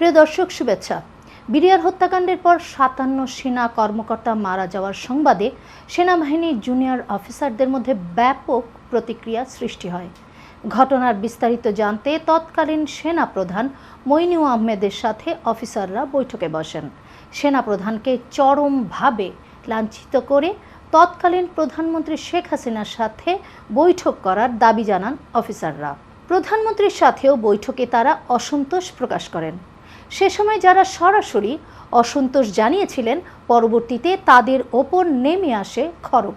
প্রিয় দর্শক, শুভেচ্ছা। বিডিআর হত্যাকাণ্ডের পর সাতান্ন সেনা কর্মকর্তা মারা যাওয়ার সংবাদে সেনাবাহিনীর জুনিয়র অফিসারদের মধ্যে ব্যাপক প্রতিক্রিয়া সৃষ্টি হয়। ঘটনার বিস্তারিত জানতে তৎকালীন সেনা প্রধান মইনু আহমেদের সাথে অফিসাররা বৈঠকে বসেন। সেনা প্রধানকে চরমভাবে লাঞ্ছিত করে তৎকালীন প্রধানমন্ত্রী শেখ হাসিনার সাথে বৈঠক করার দাবি জানান অফিসাররা। প্রধানমন্ত্রীর সাথেও বৈঠকে তারা অসন্তোষ প্রকাশ করেন। সে সময় যারা সরাসরি অসন্তোষ জানিয়েছিলেন, পরবর্তীতে তাদের ওপর নেমে আসে খড়গ।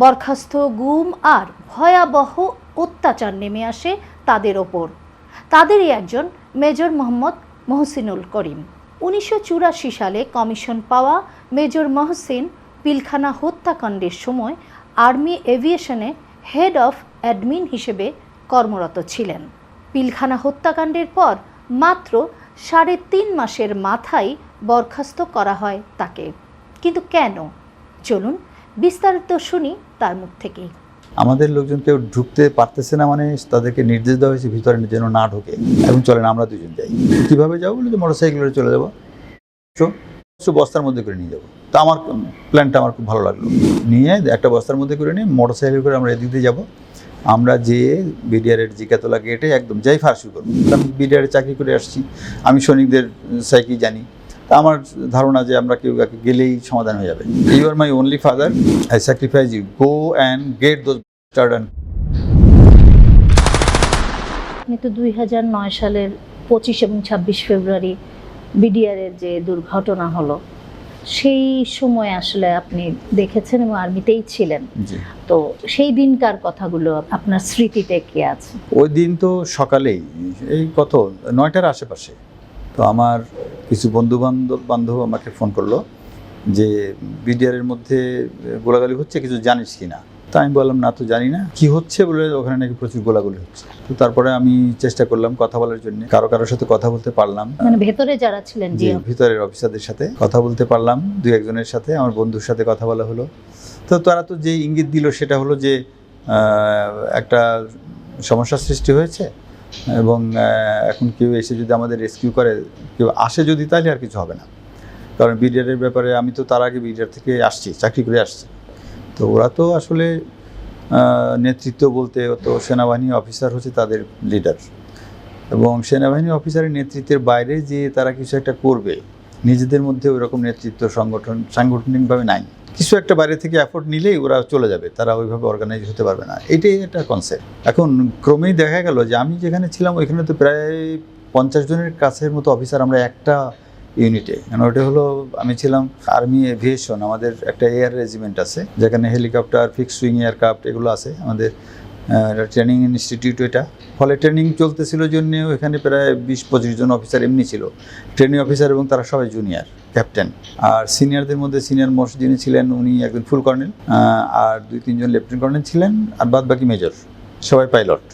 বরখাস্ত গুম আর ভয়াবহ অত্যাচার নেমে আসে তাদের ওপর। তাদেরই একজন মেজর মোহাম্মদ মহসিনুল করিম। উনিশশো চুরাশি সালে কমিশন পাওয়া মেজর মহসিন পিলখানা হত্যাকাণ্ডের সময় আর্মি এভিয়েশনে হেড অফ অ্যাডমিন হিসেবে কর্মরত ছিলেন। পিলখানা হত্যাকাণ্ডের পর মাত্র সাড়ে তিন মাসের মাথায় বরখাস্ত করা হয় তাকে। কিন্তু কেন? চলুন বিস্তারিত শুনি তার মুখ থেকেই আমাদের লোকজন কেউ ঢুকতে পারতেছে না মানে তাদেরকে নির্দেশ দেওয়া হয়েছে ভিতরে যেন না ঢোকে। এবং চলেন আমরা দুজন যাই। কীভাবে যাব বলে মোটর সাইকেলে চলে যাব। তো বস্তার মধ্যে করে নিয়ে যাব। তো আমার প্ল্যানটা আমার খুব ভালো লাগল। নিয়ে একটা বস্তার মধ্যে করে নিয়ে মোটর সাইকেল করে আমরা এদিক দিয়ে যাব। আমরা যেয়ে বিডিআরের জিকাতলা গেটে একদম যাই ফার শুরু করব আমি বিডিআরে চাকরি করে আসছি। আমি সৈনিকদের সাইকেল জানি। তা আমার ধারণা যে আমরা কেউ কাকে গেলেই সমাধান হয়ে যাবে। You are my only father I sacrifice you go and get those start আপনি তো দুই হাজার নয় সালের পঁচিশ এবং ছাব্বিশ ফেব্রুয়ারি বিডিআরের যে দুর্ঘটনা হলো সেই সময় আসলে আপনি দেখেছেন এবং আর্মিতেই ছিলেন। তো সেই দিনকার কথাগুলো আপনার স্মৃতিতে কি আছে? ওই দিন তো সকালেই এই কত নয়টার আশেপাশে। তো আমার কিছু বন্ধু বান্ধব বান্ধব আমাকে ফোন করল যে বিডিআরের মধ্যে গোলাগালি হচ্ছে কিছু জানিস কি না তা আমি বললাম না তো জানি না। কি হচ্ছে? বলে ওখানে নাকি প্রচুর গোলাগুলি হচ্ছে। তো তারপরে আমি চেষ্টা করলাম কথা বলার জন্য। কারও কারোর সাথে কথা বলতে পারলাম। মানে ভেতরে যারা ছিলেন জি যে ভিতরের অফিসারদের সাথে কথা বলতে পারলাম। দুই একজনের সাথে আমার বন্ধুর সাথে কথা বলা হলো। তো তারা তো যে ইঙ্গিত দিল সেটা হলো যে একটা সমস্যার সৃষ্টি হয়েছে এবং এখন কেউ এসে যদি আমাদের রেস্কিউ করে কেউ আসে যদি তাহলে আর কিছু হবে না। কারণ বিডিআরের ব্যাপারে আমি তো তার আগে বিডিআর থেকে আসছি চাকরি করে আসছি। তো ওরা তো আসলে নেতৃত্ব বলতে তো সেনাবাহিনী অফিসার হচ্ছে তাদের লিডার এবং সেনাবাহিনী অফিসারের নেতৃত্বের বাইরে যে তারা কিছু একটা করবে, নিজেদের মধ্যে ওইরকম নেতৃত্ব সংগঠন, সাংগঠনিকভাবে নাই। কিছু একটা বাইরে থেকে এফোর্ট নিলেই ওরা চলে যাবে, তারা ওইভাবে অর্গানাইজ হতে পারবে না। এটাই একটা কনসেপ্ট এখন ক্রমেই দেখা গেল যে আমি যেখানে ছিলাম, ওইখানে তো প্রায় পঞ্চাশ জনের কাছের মতো অফিসার আমরা একটা ইউনিটে। কারণ ওটা হলো, আমি ছিলাম আর্মি এভিয়েশন, আমাদের একটা এয়ার রেজিমেন্ট আছে, যেখানে হেলিকপ্টার ফিক্সড উইং এয়ারক্রাফট এগুলো আছে, আমাদের ট্রেনিং ইনস্টিটিউট এটা। ফলে ট্রেনিং চলতেছিল জন্য এখানে প্রায় বিশ পঁচিশ জন অফিসার এমনি ছিল। ট্রেনিং অফিসার এবং তারা সবাই জুনিয়র, ক্যাপ্টেন। আর সিনিয়রদের মধ্যে সিনিয়র মোস্ট যিনি ছিলেন, উনি একজন ফুল কর্নেল আর দুই তিনজন লেফটেন্যান্ট কর্নেল ছিলেন, আর বাদ বাকি মেজর, সবাই পাইলট।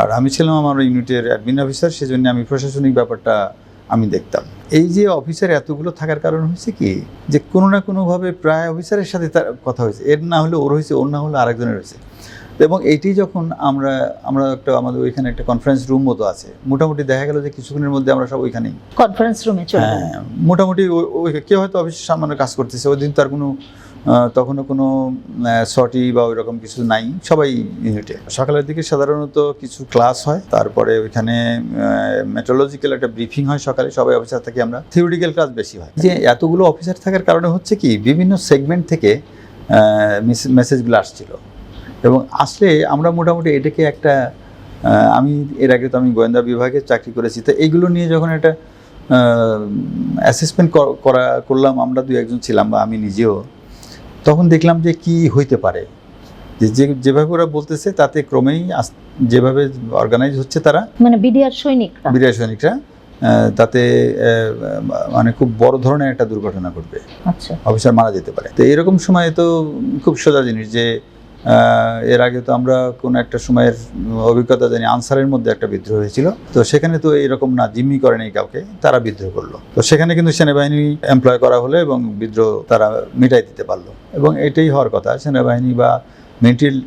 আর আমি ছিলাম আমার ইউনিটের অ্যাডমিন অফিসার, সেজন্য আমি প্রশাসনিক ব্যাপারটা আমি দেখতাম। এই যে অফিসার এতগুলো থাকার কারণ হয়েছে কি যে কোনো না কোনোভাবে প্রায় অফিসারের সাথে তার কথা হয়েছে। এর না হলে ওর হয়েছে ওর না হলে আরেকজনের হয়েছে। এবং এইটি যখন আমরা আমরা একটা আমাদের ওইখানে একটা কনফারেন্স রুম মতো আছে মোটামুটি দেখা গেল যে কিছুক্ষণের মধ্যে আমরা সব ওইখানেই। কনফারেন্স রুমে চলে হ্যাঁ মোটামুটি ওই- কেউ হয়তো অফিসের সামান্য কাজ করতেছে ওই দিন তার কোনো তখনও কোনো সটি বা ওই রকম কিছু নাই। সবাই ইউনিটে। সকালের দিকে সাধারণত কিছু ক্লাস হয়, তারপরে ওইখানে মেট্রোলজিক্যাল একটা ব্রিফিং হয় সকালে, সবাই অফিসার থেকে আমরা থিওরিটিক্যাল ক্লাস বেশি হয়। যে এতগুলো অফিসার থাকার কারণে হচ্ছে কি, বিভিন্ন সেগমেন্ট থেকে মেসেজগুলো আসছিল। এবং আসলে আমরা মোটামুটি এটাকে একটা আমি এর আগে তো আমি গোয়েন্দা বিভাগে চাকরি করেছি, তো এইগুলো নিয়ে যখন একটা অ্যাসেসমেন্ট করা, করলাম, আমরা দু একজন ছিলাম বা আমি নিজেও তখন দেখলাম যে কি হইতে পারে। যে যেভাবে ওরা বলতেছে তাতে ক্রমেই যেভাবে অর্গানাইজ হচ্ছে তারা। মানে বিডিআর সৈনিকরা। বিডিআর সৈনিকরা তাতে মানে খুব বড় ধরনের একটা দুর্ঘটনা ঘটবে। আচ্ছা। অফিসার মারা যেতে পারে। তো এরকম সময়ে তো খুব সোজা জিনিস যে এর আগে তো আমরা কোনো একটা সময়ের অভিজ্ঞতা জানি আনসারের মধ্যে একটা বিদ্রোহ হয়েছিল। তো সেখানে তো এরকম না, জিম্মি করেনি কাউকে, তারা বিদ্রোহ করল। তো সেখানে কিন্তু সেনাবাহিনী এমপ্লয় করা হলো এবং বিদ্রোহ তারা মিটাই দিতে পারল। এবং এটাই হওয়ার কথা, সেনাবাহিনী বা মিলিটারি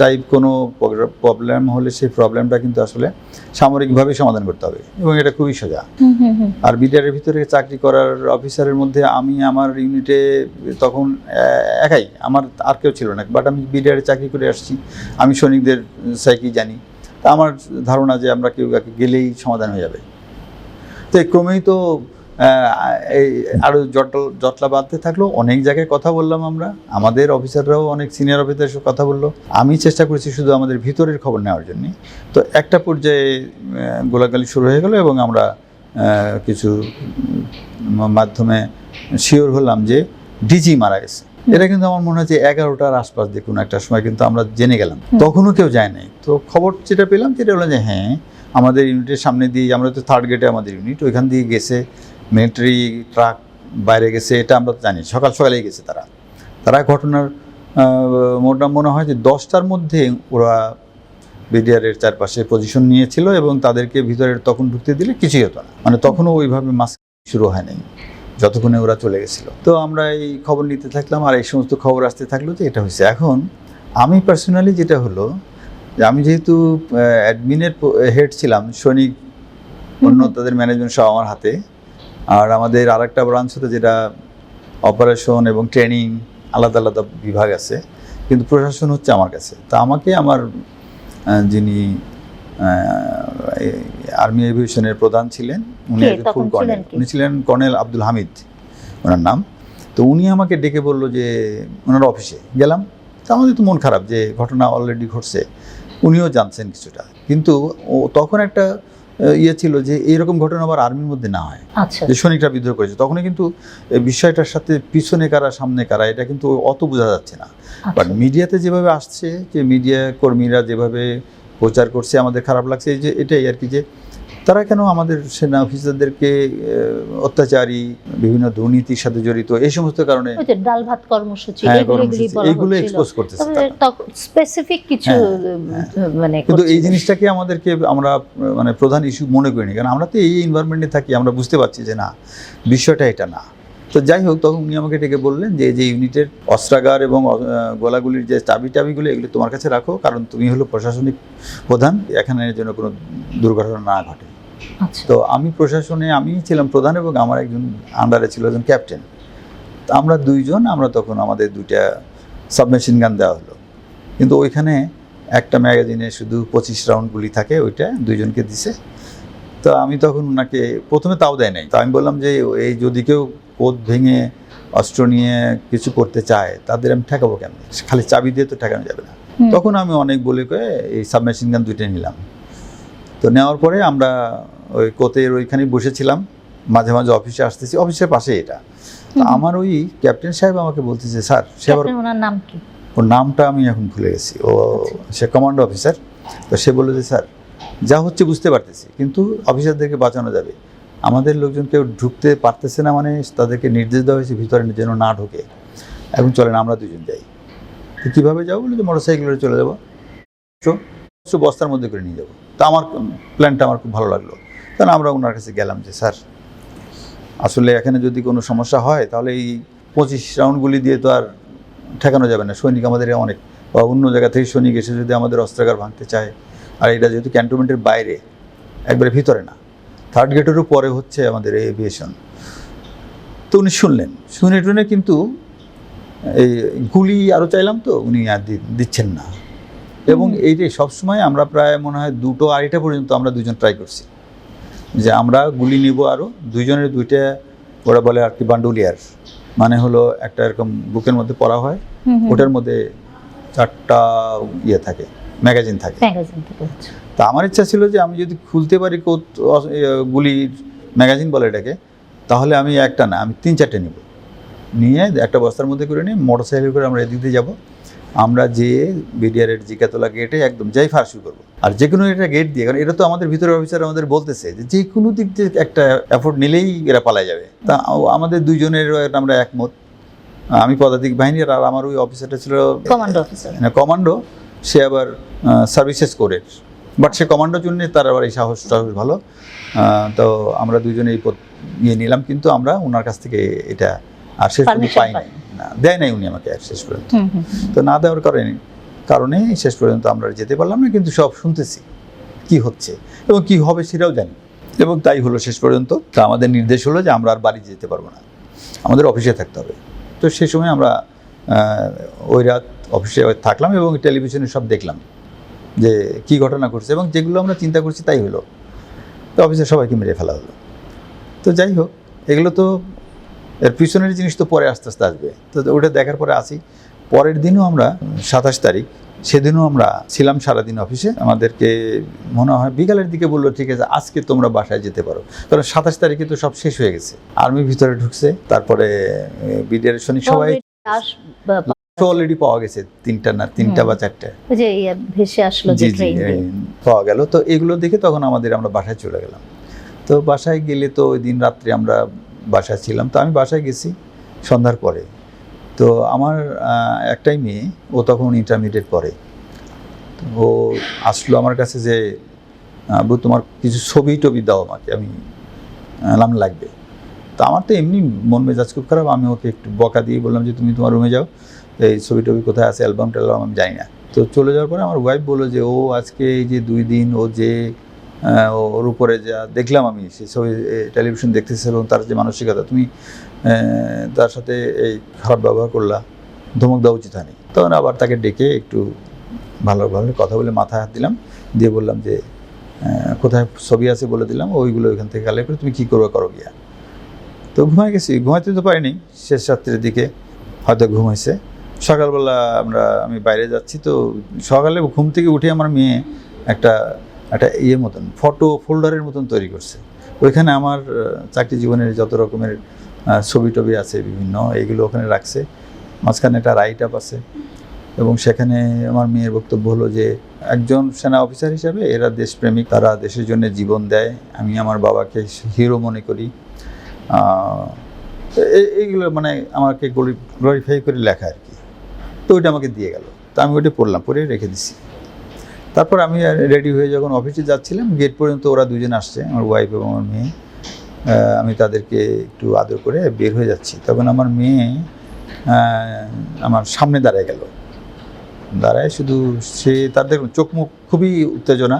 টাইপ কোনো প্রবলেম হলে সেই প্রবলেমটা কিন্তু আসলে সামরিকভাবে সমাধান করতে হবে এবং এটা খুবই সোজা। আর বিডিআরের ভিতরে চাকরি করার অফিসারের মধ্যে আমি আমার ইউনিটে তখন একাই আমার আর কেউ ছিল না বাট আমি বিডিআরে চাকরি করে আসছি আমি সৈনিকদের সাইকি জানি। তা আমার ধারণা যে আমরা কেউ গেলেই সমাধান হয়ে যাবে। তো ক্রমেই তো এই আরও জটল জটলা বাঁধতে থাকল অনেক জায়গায় কথা বললাম আমরা। আমাদের অফিসাররাও অনেক সিনিয়র অফিসার এসে কথা বলল। আমি চেষ্টা করেছি শুধু আমাদের ভিতরের খবর নেওয়ার জন্য। তো একটা পর্যায়ে গোলাগালি শুরু হয়ে গেলো এবং আমরা কিছু মাধ্যমে শিওর হলাম যে ডিজি মারা গেছে। এটা কিন্তু আমার মনে হয় যে এগারোটার আশপাশ দেখুন একটা সময় কিন্তু আমরা জেনে গেলাম। তখনও কেউ যায় নাই। তো খবর যেটা পেলাম সেটা হলো যে হ্যাঁ আমাদের ইউনিটের সামনে দিয়ে আমরা তো থার্ড গেটে আমাদের ইউনিট ওইখান দিয়ে গেছে। মিলিটারি ট্রাক বাইরে গেছে এটা আমরা তো জানি। সকাল সকালেই গেছে তারা। তারা ঘটনার মোটা মনে হয় যে দশটার মধ্যে ওরা বিডিআরের চারপাশে পজিশন নিয়েছিল এবং তাদেরকে ভিতরে তখন ঢুকতে দিলে কিছুই হতো না। মানে তখনও ওইভাবে মাস শুরু হয় নাই যতক্ষণে ওরা চলে গেছিল। তো আমরা এই খবর নিতে থাকলাম আর এই সমস্ত খবর আসতে থাকল যে এটা হয়েছে। এখন আমি পার্সোনালি যেটা হলো যে আমি যেহেতু অ্যাডমিনের হেড ছিলাম সৈনিক অন্য তাদের ম্যানেজমেন্ট সব আমার হাতে আর আমাদের আরেকটা ব্রাঞ্চ হতো যেটা অপারেশন এবং ট্রেনিং আলাদা আলাদা বিভাগ আছে কিন্তু প্রশাসন হচ্ছে আমার কাছে। তা আমাকে আমার যিনি আর্মি এভিয়েশনের প্রধান ছিলেন উনি একজন ফুল কর্নেল উনি ছিলেন কর্নেল আব্দুল হামিদ ওনার নাম। তো উনি আমাকে ডেকে বলল যে ওনার অফিসে গেলাম। তা আমাদের তো মন খারাপ যে ঘটনা অলরেডি ঘটছে। উনিও জানছেন কিছুটা। কিন্তু ও তখন একটা ইয়ে ছিল যে এইরকম ঘটনা আবার আর্মির মধ্যে না হয়। আচ্ছা। যে সৈনিকরা বিদ্রোহ করেছে। তখনই কিন্তু বিষয়টার সাথে পিছনে কারা সামনে কারা এটা কিন্তু অত বোঝা যাচ্ছে না। বাট আচ্ছা। মিডিয়াতে যেভাবে আসছে যে মিডিয়া কর্মীরা যেভাবে প্রচার করছে আমাদের খারাপ লাগছে এই যে এটাই আর কি যে তারা কেন আমাদের সেনা অফিসারদেরকে অত্যাচারী বিভিন্ন দুর্নীতির সাথে জড়িত এই সমস্ত কারণে ডাল ভাত কর্মসূচি হ্যাঁ, এগুলো এক্সপোজ করতেছে স্পেসিফিক কিছু হ্যাঁ, মানে কিন্তু এই জিনিসটাকে আমাদেরকে আমরা মানে প্রধান ইস্যু মনে করি করিনি কারণ আমরা তো এই এনভায়রনমেন্টে থাকি আমরা বুঝতে পারছি যে না বিষয়টা এটা না। তো যাই হোক তখন উনি আমাকে ডেকে বললেন যে যে ইউনিটের অস্ত্রাগার এবং গোলাগুলির যে চাবি টাবিগুলো এগুলো তোমার কাছে রাখো কারণ তুমি হলো প্রশাসনিক প্রধান এখানে যেন কোনো দুর্ঘটনা না ঘটে। তো আমি প্রশাসনে আমি ছিলাম প্রধান এবং আমার একজন আন্ডারে ছিল একজন ক্যাপ্টেন তো আমরা দুইজন আমরা তখন আমাদের দুইটা সাবমেশিন গান দেওয়া হলো। কিন্তু ওইখানে একটা ম্যাগাজিনে শুধু পঁচিশ রাউন্ড গুলি থাকে ওইটা দুইজনকে দিছে। তো আমি তখন ওনাকে প্রথমে তাও দেয় নাই। তো আমি বললাম যে এই যদি কেউ কোদ ভেঙে অস্ত্র নিয়ে কিছু করতে চায় তাদের আমি ঠেকাবো কেন খালি চাবি দিয়ে তো ঠেকানো যাবে না। তখন আমি অনেক বলে কয়ে এই সাবমেশিন গান দুইটা নিলাম। তো নেওয়ার পরে আমরা ওই কোতের ওইখানে বসেছিলাম। মাঝে মাঝে অফিসে আসতেছি অফিসের পাশে এটা। তো আমার ওই ক্যাপ্টেন সাহেব আমাকে বলতেছে স্যার সে আবার ওনার নাম কি? ওর নামটা আমি এখন ভুলে গেছি। ও সে কমান্ডো অফিসার তো সে বলল যে স্যার যা হচ্ছে বুঝতে পারতেছি কিন্তু অফিসারদেরকে বাঁচানো যাবে। আমাদের লোকজন কেউ ঢুকতে পারতেছে না মানে তাদেরকে নির্দেশ দেওয়া হয়েছে ভিতরে যেন না ঢোকে। এখন চলেন আমরা দুজন যাই। তো কীভাবে যাব বলে যে মোটর সাইকেলে চলে যাব। বস্তার মধ্যে করে নিয়ে যাব। আমার প্ল্যানটা আমার খুব ভালো লাগল। কারণ আমরা ওনার কাছে গেলাম যে, স্যার, আসলে এখানে যদি কোনো সমস্যা হয়, তাহলে এই পঁচিশ রাউন্ডগুলি দিয়ে তো আর ঠেকানো যাবে না। সৈনিক আমাদের অনেক, বা অন্য জায়গা থেকে সৈনিক এসে যদি আমাদের অস্ত্রাগার ভাঙতে চায়, আর এটা যেহেতু ক্যান্টনমেন্টের বাইরে, একবারে ভিতরে না। থার্ড গেটেরও পরে হচ্ছে আমাদের এই এভিয়েশন তো উনি শুনলেন। শুনে টুনে কিন্তু এই গুলি আরও চাইলাম তো, উনি আর দিচ্ছেন না। এবং হুম। এই যে সবসময় আমরা প্রায় মনে হয় দুটো আড়াইটা পর্যন্ত আমরা দুজন ট্রাই করছি যে আমরা গুলি নিব আরও দুইজনের দুইটা ওরা বলে আর কি বান্ডুলিয়ার মানে হলো একটা এরকম বুকের মধ্যে পড়া হয়। ওটার মধ্যে চারটা ইয়ে থাকে ম্যাগাজিন থাকে হচ্ছে। তা আমার ইচ্ছা ছিল যে আমি যদি খুলতে পারি কোত গুলির ম্যাগাজিন বলে এটাকে তাহলে আমি একটা না আমি তিন চারটে নিব নিয়ে একটা বস্তার মধ্যে করে নিয়ে মোটর সাইকেল করে আমরা এদিক দিয়ে যাব আমরা যে বিডিআরের জিকাতলা গেটে একদম যাই ফার শুরু করব। আর যে কোনো একটা গেট দিয়ে কারণ এটা তো আমাদের ভিতরের অফিসার আমাদের বলতেছে যে যে কোনো দিক দিয়ে একটা এফোর্ট নিলেই এরা পালায় যাবে। তা আমাদের দুইজনের আমরা একমত। আমি পদাতিক বাহিনীর আর আমার ওই অফিসারটা ছিল কমান্ডো অফিসার মানে কমান্ডো সে আবার সার্ভিসেস করে বাট সে কমান্ডোর জন্য তার আবার এই সাহস সাহস ভালো। তো আমরা দুজনে এই ইয়ে নিলাম কিন্তু আমরা ওনার কাছ থেকে এটা আর শেষ পর্যন্ত Permission পাই নাই না দেয় নাই উনি আমাকে শেষ পর্যন্ত। তো না দেওয়ার কারণে কারণে শেষ পর্যন্ত আমরা যেতে পারলাম না কিন্তু সব শুনতেছি কি হচ্ছে এবং কি হবে সেটাও জানি। এবং তাই হলো শেষ পর্যন্ত তা আমাদের নির্দেশ হলো যে আমরা আর বাড়ি যেতে পারব না। আমাদের অফিসে থাকতে হবে। তো সে সময় আমরা ওই রাত অফিসে থাকলাম এবং টেলিভিশনে সব দেখলাম যে কি ঘটনা ঘটছে এবং যেগুলো আমরা চিন্তা করছি তাই হলো। তো অফিসে সবাইকে মেরে ফেলা হলো। তো যাই হোক এগুলো তো এর পিছনের জিনিস তো পরে আস্তে আস্তে আসবে। তো ওটা দেখার পরে আসি। পরের দিনও আমরা সাতাশ তারিখ সেদিনও আমরা ছিলাম সারাদিন অফিসে। আমাদেরকে মনে হয় বিকালের দিকে বলল ঠিক আছে আজকে তোমরা বাসায় যেতে পারো। কারণ সাতাশ তারিখে তো সব শেষ হয়ে গেছে। আর্মি ভিতরে ঢুকছে তারপরে বিডিআর শনি সবাই অলরেডি পাওয়া গেছে তিনটা না তিনটা বা চারটা। যে ইয়ে ভেসে আসলো জি জি পাওয়া গেল। তো এগুলো দেখে তখন আমাদের আমরা বাসায় চলে গেলাম। তো বাসায় গেলে তো ওই দিন রাত্রে আমরা বাসায় ছিলাম। তো আমি বাসায় গেছি সন্ধ্যার পরে। তো আমার একটাই মেয়ে, ও তখন ইন্টারমিডিয়েট পড়ে। ও আসলো আমার কাছে যে, আবু, তোমার কিছু ছবি টবি দাও আমাকে, আমি নাম লাগবে। তো আমার তো এমনি মন মেজাজ খুব খারাপ। আমি ওকে একটু বকা দিয়ে বললাম যে, তুমি তোমার রুমে যাও। এই ছবি টবি কোথায় আছে অ্যালবাম ট্যালবাম আমি জানি না। তো চলে যাওয়ার পরে আমার ওয়াইফ বলল যে, ও আজকে এই যে দুই দিন ও যে ওর উপরে যা দেখলাম আমি সেই ছবি টেলিভিশন দেখতেছিল এবং তার যে মানসিকতা, তুমি তার সাথে এই খারাপ ব্যবহার করলা, ধমক দেওয়া উচিত হয়নি। তখন আবার তাকে ডেকে একটু ভালো ভালো কথা বলে মাথায় হাত দিলাম, দিয়ে বললাম যে কোথায় ছবি আছে বলে দিলাম, ওইগুলো ওইখান থেকে কালে করে তুমি কী করবে করো গিয়া। তো ঘুমাই গেছি, ঘুমাইতে তো পারিনি, শেষ রাত্রের দিকে হয়তো ঘুমাইছে। সকালবেলা আমরা, আমি বাইরে যাচ্ছি, তো সকালে ঘুম থেকে উঠে আমার মেয়ে একটা একটা ইয়ে মতন ফটো ফোল্ডারের মতন তৈরি করছে। ওইখানে আমার চাকরি জীবনের যত রকমের ছবি টবি আছে বিভিন্ন এইগুলো ওখানে রাখছে। মাঝখানে একটা রাইট আপ আছে এবং সেখানে আমার মেয়ের বক্তব্য হলো যে, একজন সেনা অফিসার হিসাবে এরা দেশপ্রেমিক, তারা দেশের জন্য জীবন দেয়। আমি আমার বাবাকে হিরো মনে করি। এইগুলো মানে আমাকে গ্লোরিফাই করে লেখা আর কি। তো ওইটা আমাকে দিয়ে গেল। তো আমি ওইটা পড়লাম, পড়ে রেখে দিছি। তারপর আমি রেডি হয়ে যখন অফিসে যাচ্ছিলাম গেট পর্যন্ত ওরা দুজন আসছে আমার ওয়াইফ এবং আমার মেয়ে। আমি তাদেরকে একটু আদর করে বের হয়ে যাচ্ছি। তখন আমার মেয়ে আমার সামনে দাঁড়ায় গেল। দাঁড়ায় শুধু সে তাদের চোখ মুখ খুবই উত্তেজনা।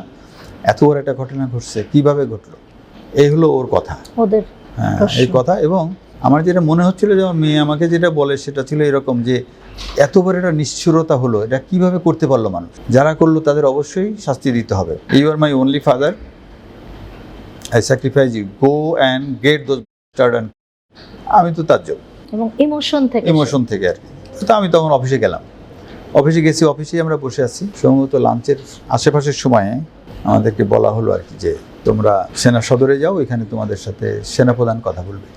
এত বড় একটা ঘটনা ঘটছে কীভাবে ঘটলো? এই হলো ওর কথা। ওদের হ্যাঁ এই কথা এবং আমার যেটা মনে হচ্ছিল যে আমার মেয়ে আমাকে যেটা বলে সেটা ছিল এরকম যে এত বড় একটা নিশ্চুরতা হলো এটা কীভাবে করতে পারল মানুষ? যারা করল তাদের অবশ্যই শাস্তি দিতে হবে। You are my only father I sacrifice you go and get those and আমি তো তার জন্য এবং ইমোশন থেকে। ইমোশন থেকে আর কি। তো আমি তখন অফিসে গেলাম। অফিসে গেছি অফিসেই আমরা বসে আছি। সম্ভবত লাঞ্চের আশেপাশের সময়ে আমাদেরকে বলা হলো আর কি যে তোমরা সেনা সদরে যাও এখানে তোমাদের সাথে সেনাপ্রধান কথা বলবে।